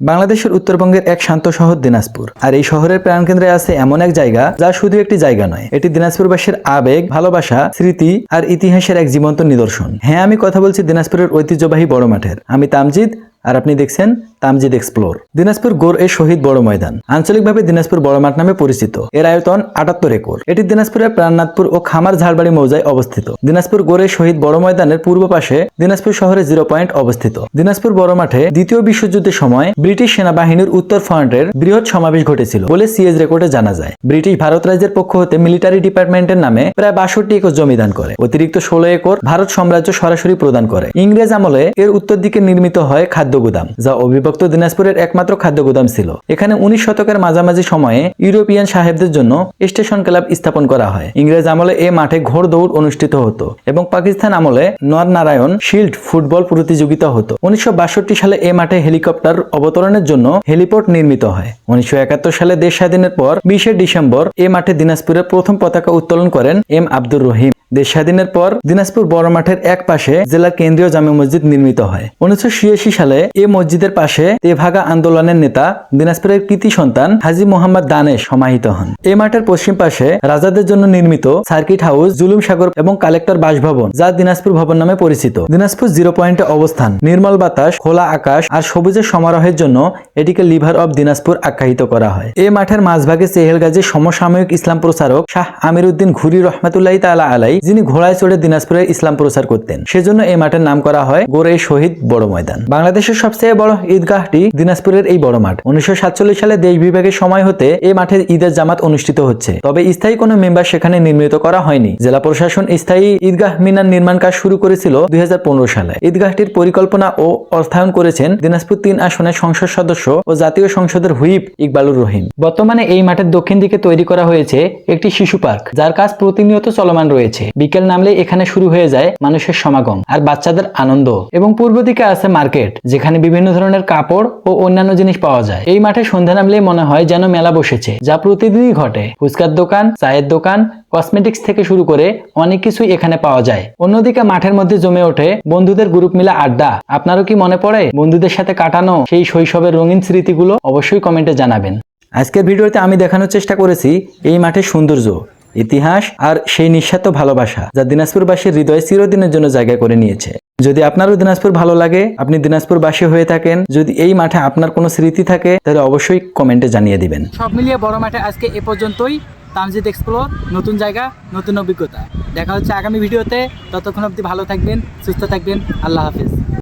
বাংলাদেশের উত্তরবঙ্গের এক শান্ত শহর দিনাজপুর। আর এই শহরের প্রাণকেন্দ্রে আছে এমন এক জায়গা যা শুধু একটি জায়গা নয়, এটি দিনাজপুরবাসীর আবেগ, ভালোবাসা, স্মৃতি আর ইতিহাসের এক জীবন্ত নিদর্শন। হ্যাঁ আমি কথা বলছি দিনাজপুরের ঐতিহ্যবাহী বড় মাঠের। আমি তামজিদ, আর আপনি দেখছেন তামজিদ এক্সপ্লোর। দিনাজপুর গোর এ শহীদ বড় ময়দান। আঞ্চলিকভাবে দিনাজপুর বড় মাঠ নামে পরিচিত। এর আয়তন আটাত্তর একর। এটি দিনাজপুরের প্রাণনাথপুর ও খামার ঝাড়বাড়ি মৌজায় অবস্থিত। দিনাজপুর গোরে শহীদ বড় ময়দানের পূর্ব পাশে দিনাজপুর শহরে জিরো পয়েন্ট অবস্থিত। দিনাজপুর বড় মাঠে দ্বিতীয় বিশ্বযুদ্ধের সময় ব্রিটিশ সেনাবাহিনীর উত্তর ফ্রন্টের বৃহৎ সমাবেশ ঘটেছিল বলে সিএজ রেকর্ডে জানা যায়। ব্রিটিশ ভারত রাজ্যের পক্ষ হতে মিলিটারি ডিপার্টমেন্টের নামে প্রায় বাষট্টি একর জমি দান করে। অতিরিক্ত ষোলো একর ভারত সাম্রাজ্য সরাসরি প্রদান করে। ইংরেজ আমলে এর উত্তর দিকে নির্মিত হয় খাদ্য গুদাম, যা অবিভক্ত দিনাজপুরের একমাত্র খাদ্য গুদাম ছিল। এখানে উনিশ শতকের মাঝামাঝি সময়ে ইউরোপিয়ান সাহেবদের জন্য স্টেশন ক্লাব স্থাপন করা হয়। ইংরেজ আমলে এ মাঠে ঘোড় দৌড় অনুষ্ঠিত হতো এবং পাকিস্তান আমলে নর নারায়ণ শিল্ড ফুটবল প্রতিযোগিতা হতো। উনিশশো বাষট্টি সালে এ মাঠে হেলিকপ্টার অবতরণের জন্য হেলিপোর্ট নির্মিত হয়। উনিশশো একাত্তর সালে দেশ স্বাধীনের পর বিশে ডিসেম্বর এ মাঠে দিনাজপুরের প্রথম পতাকা উত্তোলন করেন এম আব্দুর রহিম। দেশ স্বাধীনের পর দিনাজপুর বড় মাঠের এক পাশে জেলার কেন্দ্রীয় জামে মসজিদ নির্মিত হয়। উনিশশো ছিয়াশি সালে এ মসজিদের পাশে তেভাগা আন্দোলনের নেতা, দিনাজপুরের কৃতি সন্তান হাজি মোহাম্মদ দানেশ সমাহিত হন। এ মাঠের পশ্চিম পাশে রাজাদের জন্য নির্মিত সার্কিট হাউস, জুলুম সাগর এবং কালেক্টর বাসভবন, যা দিনাজপুর ভবন নামে পরিচিত। দিনাজপুর জিরো পয়েন্টে অবস্থান। নির্মল বাতাস, খোলা আকাশ আর সবুজের সমারোহের জন্য এটিকে লিভার অব দিনাজপুর আখ্যায়িত করা হয়। এ মাঠের মাঝভাগে চেহেলগাজী সমসাময়িক ইসলাম প্রচারক শাহ আমির উদ্দিন ঘুরি রহমাতুল্লাহ তালা আলাই যিনি ঘোড়ায় চড়ে দিনাজপুরে ইসলাম প্রচার করতেন। সেজন্য এই মাঠের নাম করা হয় গোরে শহীদ বড় ময়দান। বাংলাদেশের সবচেয়ে বড় ঈদগাহটি দিনাজপুরের এই বড় মাঠ। উনিশশো সাতচল্লিশ সালে দেশ বিভাগের সময় হতে এই মাঠে ঈদের জামাত অনুষ্ঠিত হচ্ছে। তবে স্থায়ী কোনো মেম্বার সেখানে নির্মিত করা হয়নি। জেলা প্রশাসন স্থায়ী ঈদগাহ মিনার নির্মাণ কাজ শুরু করেছিল দুই হাজার পনেরো সালে। ঈদগাহটির পরিকল্পনা ও অর্থায়ন করেছেন দিনাজপুর তিন আসনের সংসদ সদস্য ও জাতীয় সংসদের হুইপ ইকবালুর রহিম। বর্তমানে এই মাঠের দক্ষিণ দিকে তৈরি করা হয়েছে একটি শিশু পার্ক, যার কাজ প্রতিনিয়ত চলমান রয়েছে। বিকেল নামলে এখানে শুরু হয়ে যায় মানুষের সমাগম আর বাচ্চাদের আনন্দ। এবং পূর্ব দিকে আছে মার্কেট, যেখানে বিভিন্ন ধরনের কাপড় ও অন্যান্য জিনিস পাওয়া যায়। এই মাঠে সন্ধ্যা নামলে মনে হয় যেন মেলা বসেছে, যা প্রতিদিনই ঘটে। ফুচকার দোকান, চায়ের দোকান কসমেটিক্স থেকে শুরু করে অনেক কিছুই এখানে পাওয়া যায়। অন্যদিকে মাঠের মধ্যে জমে ওঠে বন্ধুদের গ্রুপ মিলা আড্ডা। আপনারও কি মনে পড়ে বন্ধুদের সাথে কাটানো সেই শৈশবের রঙিন স্মৃতিগুলো? অবশ্যই কমেন্টে জানাবেন। আজকের ভিডিওতে আমি দেখানোর চেষ্টা করেছি এই মাঠের সৌন্দর্য। ইতিহাস আর সেই নিঃস্বার্থ ভালোবাসা যা দিনাজপুরবাসীর হৃদয়ে চিরদিনের জন্য জায়গা করে নিয়েছে। যদি আপনারও দিনাজপুর ভালো লাগে, আপনি দিনাজপুরবাসী হয়ে থাকেন। যদি এই মাঠে আপনার কোনো স্মৃতি থাকে, তাহলে অবশ্যই কমেন্টে জানিয়ে দিবেন। সব মিলিয়ে বড় মাঠে আজকে এ পর্যন্তই। তামজিদ এক্সপ্লোর নতুন জায়গা, নতুন অভিজ্ঞতা। দেখা হচ্ছে আগামী ভিডিওতে। ততক্ষণ অবধি ভালো থাকবেন, সুস্থ থাকবেন। আল্লাহ হাফিজ।